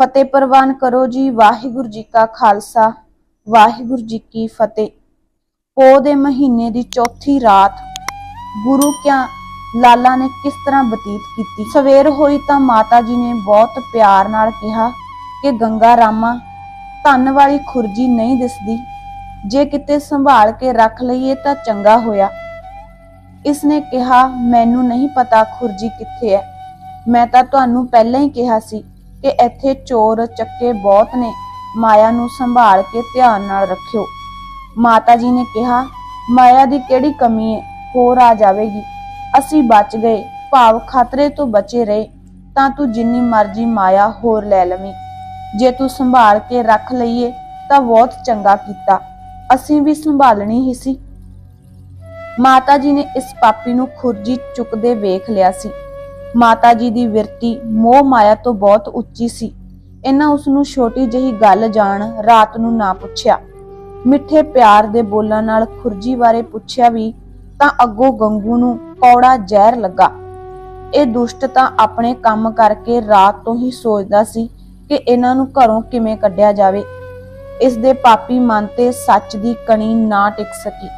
ਫਤਿਹ ਪ੍ਰਵਾਨ ਕਰੋ ਜੀ, ਵਾਹਿਗੁਰੂ ਜੀ ਕਾ ਖਾਲਸਾ, ਵਾਹਿਗੁਰੂ ਜੀ ਕੀ ਫਤਿਹ। ਪੋ ਦੇ ਮਹੀਨੇ ਦੀ ਚੌਥੀ ਰਾਤ ਗੁਰੂ ਕਿਆ ਲਾਲਾ ਨੇ ਕਿਸ ਤਰ੍ਹਾਂ ਬਤੀਤ ਕੀਤੀ? ਸਵੇਰ ਹੋਈ ਤਾਂ ਮਾਤਾ ਜੀ ਨੇ ਬਹੁਤ ਪਿਆਰ ਨਾਲ ਕਿਹਾ ਕਿ ਗੰਗਾ ਰਾਮਾ, ਧਨ ਵਾਲੀ ਖੁਰਜੀ ਨਹੀਂ ਦਿਸਦੀ, ਜੇ ਕਿਤੇ ਸੰਭਾਲ ਕੇ ਰੱਖ ਲਈਏ ਤਾਂ ਚੰਗਾ ਹੋਇਆ। ਇਸ ਨੇ ਕਿਹਾ, ਮੈਨੂੰ ਨਹੀਂ ਪਤਾ ਖੁਰਜੀ ਕਿੱਥੇ ਹੈ। ਮੈਂ ਤਾਂ ਤੁਹਾਨੂੰ ਪਹਿਲਾਂ ਹੀ ਕਿਹਾ ਸੀ ਕਿ ਇੱਥੇ ਚੋਰ ਚੱਕੇ ਬਹੁਤ ਨੇ। ਮਾਇਆ ਨੂੰ ਸੰਭਾਲ ਕੇ ਧਿਆਨ ਨਾਲ ਰੱਖਿਓ। ਮਾਤਾ ਜੀ ਨੇ ਕਿਹਾ, ਮਾਇਆ ਦੀ ਕਿਹੜੀ ਕਮੀ ਹੈ ਹੋਰ ਆ ਜਾਵੇਗੀ। ਅਸੀਂ ਬਚ ਗਏ। ਭਾਵ ਖਤਰੇ ਤੋਂ ਬਚੇ ਰਹੇ। ਤਾਂ ਤੂੰ ਜਿੰਨੀ ਮਰਜ਼ੀ ਮਾਇਆ ਹੋਰ ਲੈ ਲਵੀਂ। ਜੇ ਤੂੰ ਸੰਭਾਲ ਕੇ ਰੱਖ ਲਈਏ, ਤਾਂ ਬਹੁਤ ਚੰਗਾ ਕੀਤਾ। ਅਸੀਂ ਵੀ ਸੰਭਾਲਣੀ ਹੀ ਸੀ। ਮਾਤਾ ਜੀ ਨੇ ਇਸ ਪਾਪੀ ਨੂੰ ਖੁਰਜੀ ਚੁੱਕਦੇ ਵੇਖ ਲਿਆ ਸੀ। ਮਾਤਾ ਜੀ ਦੀ ਵਿਰਤੀ ਮੋਹ ਮਾਇਆ ਤੋਂ ਬਹੁਤ ਉੱਚੀ ਸੀ। ਇਹਨਾਂ ਉਸ ਨੂੰ ਛੋਟੀ ਜਿਹੀ ਗੱਲ ਜਾਣ ਰਾਤ ਨੂੰ ਨਾ ਪੁੱਛਿਆ। ਮਿੱਠੇ ਪਿਆਰ ਦੇ ਬੋਲਾਂ ਨਾਲ ਖੁਰਜੀ ਬਾਰੇ ਪੁੱਛਿਆ ਵੀ ਤਾਂ ਅੱਗੋਂ ਗੰਗੂ ਨੂੰ ਕੌੜਾ ਜ਼ਹਿਰ ਲੱਗਾ। ਇਹ ਦੁਸ਼ਟ ਤਾਂ ਆਪਣੇ ਕੰਮ ਕਰਕੇ ਰਾਤ ਤੋਂ ਹੀ ਸੋਚਦਾ ਸੀ ਕਿ ਇਹਨਾਂ ਨੂੰ ਘਰੋਂ ਕਿਵੇਂ ਕੱਢਿਆ ਜਾਵੇ। ਇਸ ਦੇ ਪਾਪੀ ਮਨ ਤੇ ਸੱਚ ਦੀ ਕਣੀ ਨਾ ਟਿਕ ਸਕੀ।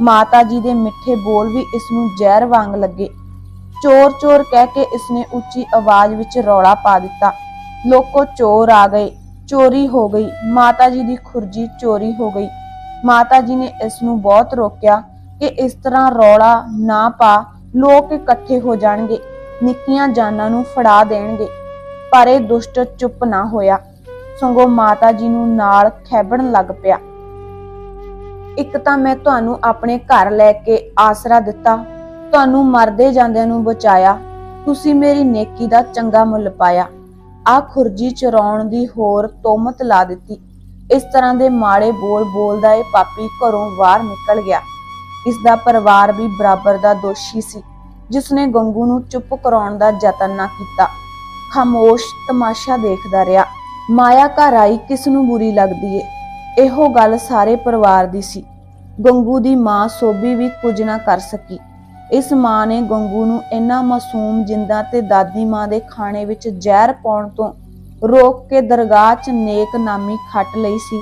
ਮਾਤਾ ਜੀ ਦੇ ਮਿੱਠੇ ਬੋਲ ਵੀ ਇਸ ਨੂੰ ਜ਼ਹਿਰ ਵਾਂਗ ਲੱਗੇ। ਚੋਰ ਚੋਰ ਕਹਿ ਕੇ ਇਸਨੇ ਉੱਚੀ ਆਵਾਜ਼ ਵਿੱਚ ਰੌਲਾ ਪਾ ਦਿੱਤਾ। ਲੋਕੋ ਚੋਰ ਆ ਗਏ। ਚੋਰੀ ਹੋ ਗਈ। ਮਾਤਾ ਜੀ ਦੀ ਖੁਰਜੀ ਚੋਰੀ ਹੋ ਗਈ। ਮਾਤਾ ਜੀ ਨੇ ਇਸ ਨੂੰ ਬਹੁਤ ਰੋਕਿਆ ਕਿ ਇਸ ਤਰ੍ਹਾਂ ਰੌਲਾ ਨਾ ਪਾ। ਲੋਕ ਇਕੱਠੇ ਹੋ ਜਾਣਗੇ। ਨਿੱਕੀਆਂ ਜਾਨਾਂ ਨੂੰ ਫੜਾ ਦੇਣਗੇ। ਪਰ ਇਹ ਦੁਸ਼ਟ ਚੁੱਪ ਨਾ ਹੋਇਆ। ਸਗੋਂ ਮਾਤਾ ਜੀ ਨੂੰ ਨਾਲ ਖੈਬਣ ਲੱਗ ਪਿਆ। ਇੱਕ ਤਾਂ ਮੈਂ ਤੁਹਾਨੂੰ ਆਪਣੇ ਘਰ ਲੈ ਕੇ ਆਸਰਾ ਦਿੱਤਾ। ਤੁਹਾਨੂੰ ਮਰਦੇ ਜਾਂਦਿਆਂ ਨੂੰ ਬਚਾਇਆ, ਤੁਸੀਂ ਮੇਰੀ ਨੇਕੀ ਦਾ ਚੰਗਾ ਮੁੱਲ ਪਾਇਆ। ਆ ਖੁਰਜੀ ਚਰਾਉਣ ਦੀ ਹੋਰ ਤੋਮਤ ਲਾ ਦਿੱਤੀ। ਇਸ ਤਰ੍ਹਾਂ ਦੇ ਮਾੜੇ ਬੋਲ ਬੋਲਦਾ ਇਹ ਪਾਪੀ ਘਰੋਂ ਬਾਹਰ ਨਿਕਲ ਗਿਆ। ਇਸ ਦਾ ਪਰਿਵਾਰ ਵੀ ਬਰਾਬਰ ਦਾ ਦੋਸ਼ੀ ਸੀ ਜਿਸ ਨੇ ਗੰਗੂ ਨੂੰ ਚੁੱਪ ਕਰਾਉਣ ਦਾ ਯਤਨ ਨਾ ਕੀਤਾ। ਖਾਮੋਸ਼ ਤਮਾਸ਼ਾ ਦੇਖਦਾ ਰਿਹਾ, ਮਾਇਆ ਘਰ ਆਈ ਕਿਸ ਨੂੰ ਬੁਰੀ ਲੱਗਦੀ ਏ? ਇਹੋ ਗੱਲ ਸਾਰੇ ਪਰਿਵਾਰ ਦੀ ਸੀ। ਗੰਗੂ ਦੀ ਮਾਂ ਸੋਭੀ ਵੀ ਕੁਝ ਨਾ ਕਰ ਸਕੀ। ਇਸ ਮਾਂ ਨੇ ਗੰਗੂ ਨੂੰ ਇੰਨਾ ਮਾਸੂਮ ਜਿੰਦਾ ਤੇ ਦਾਦੀ ਮਾਂ ਦੇ ਖਾਣੇ ਵਿੱਚ ਜ਼ਹਿਰ ਪਾਉਣ ਤੋਂ ਰੋਕ ਕੇ ਦਰਗਾਹ 'ਚ ਨੇਕ ਨਾਮੀ ਖੱਟ ਲਈ ਸੀ,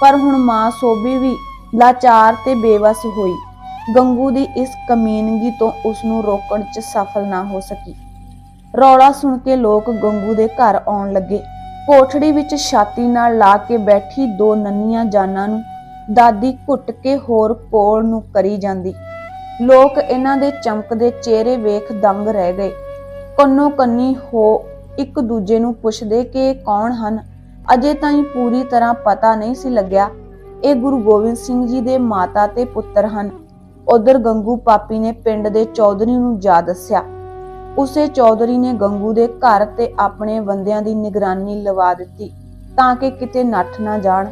ਪਰ ਹੁਣ ਮਾਂ ਸੋਭੀ ਵੀ ਲਾਚਾਰ ਤੇ ਬੇਵਸ ਹੋਈ। ਗੰਗੂ ਦੀ ਇਸ ਕਮੀਨਗੀ ਤੋਂ ਉਸ ਨੂੰ ਰੋਕਣ 'ਚ ਸਫਲ ਨਾ ਹੋ ਸਕੀ। ਰੌਲਾ ਸੁਣ ਕੇ ਲੋਕ ਗੰਗੂ ਦੇ ਘਰ ਆਉਣ ਲੱਗੇ। ਕੋਠੜੀ ਵਿੱਚ ਛਾਤੀ ਨਾਲ ਲਾ ਕੇ ਬੈਠੀ ਦੋ ਨੰਨੀਆਂ ਜਾਨਾਂ ਨੂੰ ਦਾਦੀ ਘੁੱਟ ਕੇ ਹੋਰ ਕੋਲ ਨੂੰ ਕਰੀ ਜਾਂਦੀ। ਲੋਕ ਇਹਨਾਂ ਦੇ ਚਮਕਦੇ ਚਿਹਰੇ ਵੇਖ ਦੰਗ ਰਹਿ ਗਏ। ਕੰਨੋ ਕੰਨੀ ਹੋ ਇੱਕ ਦੂਜੇ ਨੂੰ ਪੁੱਛਦੇ ਕਿ ਕੌਣ ਹਨ? ਅਜੇ ਤਾਈਂ ਪੂਰੀ ਤਰ੍ਹਾਂ ਪਤਾ ਨਹੀਂ ਸੀ ਲੱਗਿਆ। ਇਹ ਗੁਰੂ ਗੋਬਿੰਦ ਸਿੰਘ ਜੀ ਦੇ ਮਾਤਾ ਤੇ ਪੁੱਤਰ ਹਨ। ਉਧਰ ਗੰਗੂ ਪਾਪੀ ਨੇ ਪਿੰਡ ਦੇ ਚੌਧਰੀ ਨੂੰ ਜਾ ਦੱਸਿਆ। ਉਸੇ ਚੌਧਰੀ ਨੇ ਗੰਗੂ ਦੇ ਘਰ ਤੇ ਆਪਣੇ ਬੰਦਿਆਂ ਦੀ ਨਿਗਰਾਨੀ ਲਵਾ ਦਿੱਤੀ ਤਾਂ ਕਿ ਕਿਤੇ ਨੱਠ ਨਾ ਜਾਣ।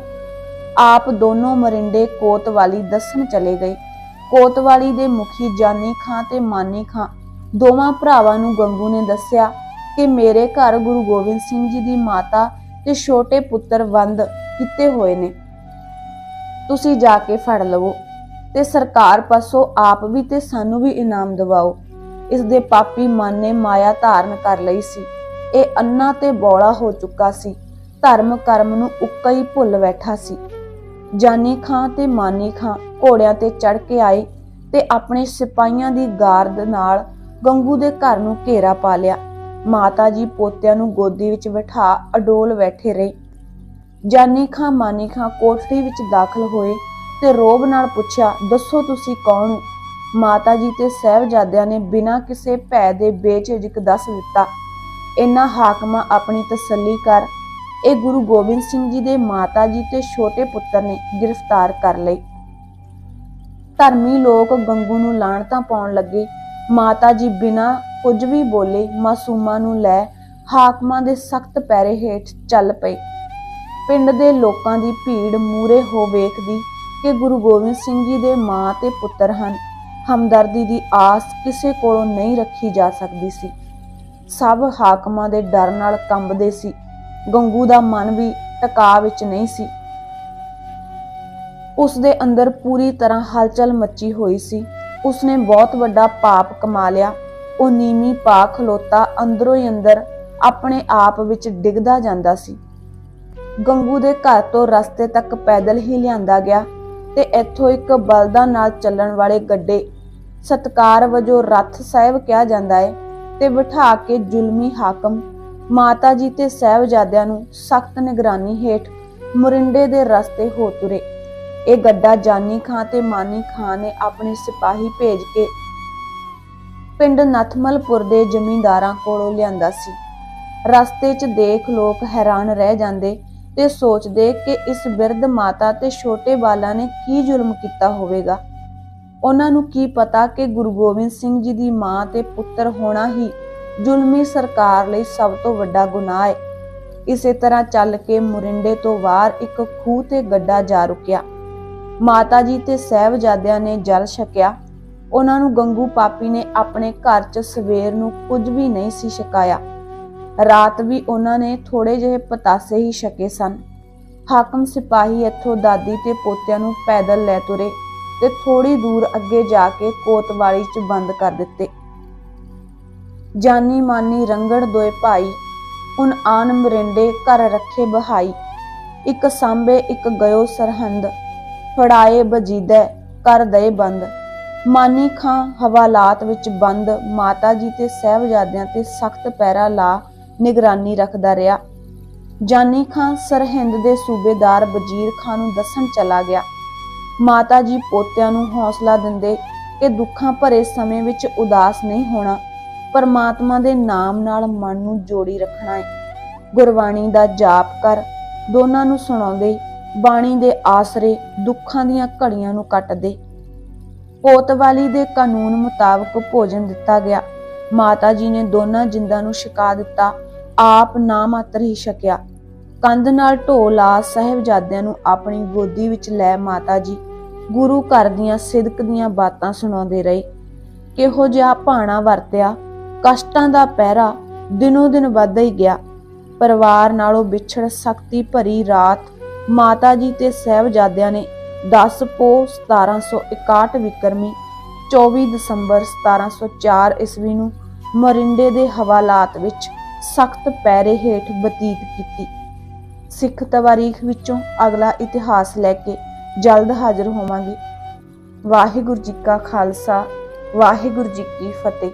ਆਪ ਦੋਨੋਂ ਮਰਿੰਡੇ ਕੋਤਵਾਲੀ ਦੱਸਣ ਚਲੇ ਗਏ। ਕੋਤਵਾਲੀ ਦੇ ਮੁਖੀ ਜਾਨੀ ਖਾਂ ਤੇ ਮਾਨੀ ਖਾਂ ਦੋਵਾਂ ਭਰਾਵਾਂ ਨੂੰ ਗੰਗੂ ਨੇ ਦੱਸਿਆ ਕਿ ਮੇਰੇ ਘਰ ਗੁਰੂ ਗੋਬਿੰਦ ਸਿੰਘ ਜੀ ਦੀ ਮਾਤਾ ਤੇ ਛੋਟੇ ਪੁੱਤਰ ਵੰਦ ਕੀਤੇ ਹੋਏ ਨੇ। ਤੁਸੀਂ ਜਾ ਕੇ ਫੜ ਲਵੋ ਤੇ ਸਰਕਾਰ ਪਾਸੋਂ ਆਪ ਵੀ ਤੇ ਸਾਨੂੰ ਵੀ ਇਨਾਮ ਦਿਵਾਓ। ਇਸ ਦੇ ਪਾਪੀ ਮਨ ਨੇ ਮਾਇਆ ਧਾਰਨ ਕਰ ਲਈ ਸੀ। ਇਹ ਅੰਨਾ ਤੇ ਬੋਲਾ ਹੋ ਚੁੱਕਾ ਸੀ। ਧਰਮ ਕਰਮ ਨੂੰ ਉੱਕਾ ਹੀ ਭੁੱਲ ਬੈਠਾ ਸੀ। ਜਾਨੀ ਖਾਂ ਤੇ ਮਾਨੀ ਖਾਂ ਘੋੜਿਆਂ ਤੇ ਚੜ ਕੇ ਆਏ ਤੇ ਆਪਣੇ ਸਿਪਾਹੀਆਂ ਦੀ ਗਾਰਦ ਨਾਲ ਗੰਗੂ ਦੇ ਘਰ ਨੂੰ ਘੇਰਾ ਪਾ ਲਿਆ। ਮਾਤਾ ਜੀ ਪੋਤਿਆਂ ਨੂੰ ਗੋਦੀ ਵਿੱਚ ਬਿਠਾ ਅਡੋਲ ਬੈਠੇ ਰਹੇ। ਜਾਨੀ ਖਾਂ ਮਾਨੀ ਖਾਂ ਕੋਠੜੀ ਵਿੱਚ ਦਾਖਲ ਹੋਏ ਤੇ ਰੋਬ ਨਾਲ ਪੁੱਛਿਆ, ਦੱਸੋ ਤੁਸੀਂ ਕੌਣ ਹੋ? ਮਾਤਾ ਜੀ ਤੇ ਸਹਿਬਜ਼ਾਦਿਆਂ ਨੇ ਬਿਨਾਂ ਕਿਸੇ ਭੈ ਦੇ ਬੇਝਿਜਕ ਦੱਸ ਦਿੱਤਾ ਇਹਨਾਂ ਹਾਕਮਾਂ ਆਪਣੀ ਤਸੱਲੀ ਕਰ। ਇਹ ਗੁਰੂ ਗੋਬਿੰਦ ਸਿੰਘ ਜੀ ਦੇ ਮਾਤਾ ਜੀ ਤੇ ਛੋਟੇ ਪੁੱਤਰ ਨੇ ਗ੍ਰਿਫਤਾਰ ਕਰ ਲਏ। ਧਰਮੀ ਲੋਕ ਗੰਗੂ ਨੂੰ ਲਾਣਤਾਂ ਪਾਉਣ ਲੱਗੇ। ਮਾਤਾ ਜੀ ਬਿਨਾਂ ਕੁਝ ਵੀ ਬੋਲੇ ਮਾਸੂਮਾਂ ਨੂੰ ਲੈ ਹਾਕਮਾਂ ਦੇ ਸਖਤ ਪੈਰੇ ਹੇਠ ਚੱਲ ਪਏ। ਪਿੰਡ ਦੇ ਲੋਕਾਂ ਦੀ ਭੀੜ ਮੂਰੇ ਹੋ ਵੇਖਦੀ ਕਿ ਗੁਰੂ ਗੋਬਿੰਦ ਸਿੰਘ ਜੀ ਦੇ ਮਾਂ ਤੇ ਪੁੱਤਰ ਹਨ। ਹਮਦਰਦੀ ਦੀ ਆਸ ਕਿਸੇ ਕੋਲੋਂ ਨਹੀਂ ਰੱਖੀ ਜਾ ਸਕਦੀ ਸੀ। ਸਭ ਹਾਕਮਾਂ ਦੇ ਡਰ ਨਾਲ ਕੰਬਦੇ ਸੀ। ਗੰਗੂ ਦਾ ਮਨ ਵੀ ਟਕਾ ਵਿੱਚ ਨਹੀਂ ਸੀ। ਉਸ ਦੇ ਅੰਦਰ ਪੂਰੀ ਤਰ੍ਹਾਂ ਹਲਚਲ ਮੱਚੀ ਹੋਈ ਸੀ। ਉਸਨੇ ਬਹੁਤ ਵੱਡਾ ਪਾਪ ਕਮਾ ਲਿਆ। ਉਹ ਨੀਮੀ ਪਾ ਖਲੋਤਾ ਅੰਦਰੋਂ ਹੀ ਅੰਦਰ ਆਪਣੇ ਆਪ ਵਿੱਚ ਡਿੱਗਦਾ ਜਾਂਦਾ ਸੀ। ਗੰਗੂ ਦੇ ਘਰ ਤੋਂ ਰਸਤੇ ਤੱਕ ਪੈਦਲ ਹੀ ਲਿਆਂਦਾ ਗਿਆ ਤੇ ਇੱਥੋਂ ਇੱਕ ਬਲਦਾਂ ਨਾਲ ਚੱਲਣ ਵਾਲੇ ਗੱਡੇ ਸਤਕਾਰ ਵਜੋਂ ਰੱਥ ਸਾਹਿਬ ਕਿਹਾ ਜਾਂਦਾ ਹੈ ਤੇ ਬਿਠਾ ਕੇ ਜ਼ੁਲਮੀ ਹਾਕਮ, ਮਾਤਾ ਜੀ ਤੇ ਸਹਿਬਜ਼ਾਦਿਆਂ ਨੂੰ ਸਖਤ ਨਿਗਰਾਨੀ ਹੇਠ ਮੁਰਿੰਡੇ ਦੇ ਰਸਤੇ ਹੋ ਤੁਰੇ। ਇਹ ਗੱਡਾ ਜਾਨੀ ਖਾਂ ਤੇ ਮਾਨੀ ਖਾਂ ਨੇ ਆਪਣੇ ਸਿਪਾਹੀ ਭੇਜ ਕੇ ਪਿੰਡ ਨਥਮਲਪੁਰ ਦੇ ਜ਼ਮੀਂਦਾਰਾਂ ਕੋਲੋਂ ਲਿਆਂਦਾ ਸੀ। ਰਸਤੇ 'ਚ ਦੇਖ ਲੋਕ ਹੈਰਾਨ ਰਹਿ ਜਾਂਦੇ ਤੇ ਸੋਚਦੇ ਕਿ ਇਸ ਬਿਰਧ ਮਾਤਾ ਤੇ ਛੋਟੇ ਬਾਲਾਂ ਨੇ ਕੀ ਜ਼ੁਲਮ ਕੀਤਾ ਹੋਵੇਗਾ। ਉਹਨਾਂ ਨੂੰ ਕੀ ਪਤਾ ਕਿ ਗੁਰੂ ਗੋਬਿੰਦ ਸਿੰਘ ਜੀ ਦੀ ਮਾਂ ਤੇ ਪੁੱਤਰ ਹੋਣਾ ਹੀ ਜ਼ੁਲਮੀ ਸਰਕਾਰ ਲਈ ਸਭ ਤੋਂ ਵੱਡਾ ਗੁਨਾਹ ਹੈ। ਇਸੇ ਤਰ੍ਹਾਂ ਚੱਲ ਕੇ ਮੁਰਿੰਡੇ ਤੋਂ ਬਾਹਰ ਇੱਕ ਖੂਹ ਤੇ ਗੱਡਾ ਜਾ ਰੁਕਿਆ। ਮਾਤਾ ਜੀ ਤੇ ਸਹਿਬਜ਼ਾਦਿਆਂ ਨੇ ਜਲ ਛਕਿਆ। ਉਹਨਾਂ ਨੂੰ ਗੰਗੂ ਪਾਪੀ ਨੇ ਆਪਣੇ ਘਰ 'ਚ ਸਵੇਰ ਨੂੰ ਕੁਝ ਵੀ ਨਹੀਂ ਸੀ ਛਕਾਇਆ। ਰਾਤ ਵੀ ਉਹਨਾਂ ਨੇ ਥੋੜੇ ਜਿਹੇ ਪਤਾਸੇ ਹੀ ਛਕੇ ਸਨ। ਹਾਕਮ ਸਿਪਾਹੀ ਇੱਥੋਂ ਦਾਦੀ ਤੇ ਪੋਤਿਆਂ ਨੂੰ ਪੈਦਲ ਲੈ ਤੁਰੇ ਤੇ ਥੋੜੀ ਦੂਰ ਅੱਗੇ ਜਾ ਕੇ ਕੋਤਵਾਲੀ 'ਚ ਬੰਦ ਕਰ ਦਿੱਤੇ। ਜਾਨੀ ਮਾਨੀ ਰੰਗੜ ਦੋਏ ਭਾਈ ਉਨ ਆਨ ਮਰਿੰਡੇ ਘਰ ਰੱਖੇ ਬਹਾਈ। ਇੱਕ ਸਾਂਬੇ ਇੱਕ ਗਇਓ ਸਰਹੰਦ। ਫੜਾਏ ਬਜੀਦੈ ਕਰ ਦਏ ਬੰਦ। ਮਾਨੀ ਖਾਂ ਹਵਾਲਾਤ ਵਿੱਚ ਬੰਦ, ਮਾਤਾ ਜੀ ਤੇ ਸਹਿਬਜ਼ਾਦਿਆਂ ਤੇ ਸਖਤ ਪਹਿਰਾ ਲਾ ਨਿਗਰਾਨੀ ਰੱਖਦਾ ਰਿਹਾ। ਜਾਨੀ ਖਾਂ ਸਰਹਿੰਦ ਦੇ ਸੂਬੇਦਾਰ ਵਜ਼ੀਰ ਖਾਂ ਨੂੰ ਦੱਸਣ ਚਲਾ ਗਿਆ। ਮਾਤਾ ਜੀ ਪੋਤਿਆਂ ਨੂੰ ਹੌਸਲਾ ਦਿੰਦੇ ਕਿ ਦੁੱਖਾਂ ਭਰੇ ਸਮੇਂ ਵਿੱਚ ਉਦਾਸ ਨਹੀਂ ਹੋਣਾ, ਪਰਮਾਤਮਾ ਦੇ ਨਾਮ ਨਾਲ ਮਨ ਨੂੰ ਜੋੜੀ ਰੱਖਣਾ ਹੈ ਗੁਰਬਾਣੀ ਦਾ ਜਾਪ ਕਰ, ਦੋਨਾਂ ਨੂੰ ਸੁਣਾਉਂਦੇ ਬਾਣੀ ਦੇ ਆਸਰੇ ਦੁੱਖਾਂ ਦੀਆਂ ਘੜੀਆਂ ਨੂੰ ਕੱਟਦੇ। ਕੋਤਵਾਲੀ ਦੇ ਕਾਨੂੰਨ ਮੁਤਾਬਕ ਭੋਜਨ ਦਿੱਤਾ ਗਿਆ। ਮਾਤਾ ਜੀ ਨੇ ਦੋਨਾਂ ਜਿੰਦਾਂ ਨੂੰ ਛਕਾ ਦਿੱਤਾ। ਆਪ ਨਾ ਮਾਤਰ ਹੀ ਛਕਿਆ। ਕੰਧ ਨਾਲ ਢੋਲਾ ਸਹਿਬਜ਼ਾਦਿਆਂ ਨੂੰ ਆਪਣੀ ਗੋਦੀ ਵਿੱਚ ਲੈ ਮਾਤਾ ਜੀ ਗੁਰੂ ਘਰ ਦੀਆਂ ਸਿਦਕ ਦੀਆਂ ਬਾਤਾਂ ਸੁਣਾਉਂਦੇ ਰਹੇ। ਕਿਹੋ ਜਿਹਾ ਭਾਣਾ ਵਰਤਿਆ। ਕਸ਼ਟਾਂ ਦਾ ਪਹਿਰਾ ਦਿਨੋ ਦਿਨ ਵੱਧਦਾ ਹੀ ਗਿਆ। ਪਰਿਵਾਰ ਨਾਲੋਂ ਵਿਛੜ ਸਕਤੀ ਭਰੀ ਰਾਤ ਮਾਤਾ ਜੀ ਤੇ ਸਹਿਬਜ਼ਾਦਿਆਂ ਨੇ 10 ਪੋ 1761 ਵਿਕਰਮੀ 24 ਦਸੰਬਰ 1704 ਈਸਵੀ ਨੂੰ ਮਰਿੰਡੇ ਦੇ ਹਵਾਲਾਤ ਵਿੱਚ ਸਖਤ ਪੈਰੇ ਹੇਠ ਬਤੀਤ ਕੀਤੀ। ਸਿੱਖ ਤਵਾਰੀਖ ਵਿੱਚੋਂ ਅਗਲਾ ਇਤਿਹਾਸ ਲੈ ਕੇ ਜਲਦ ਹਾਜ਼ਰ ਹੋਵਾਂਗੇ। ਵਾਹਿਗੁਰੂ ਜੀ ਕਾ ਖਾਲਸਾ, ਵਾਹਿਗੁਰੂ ਜੀ ਕੀ ਫਤਿਹ।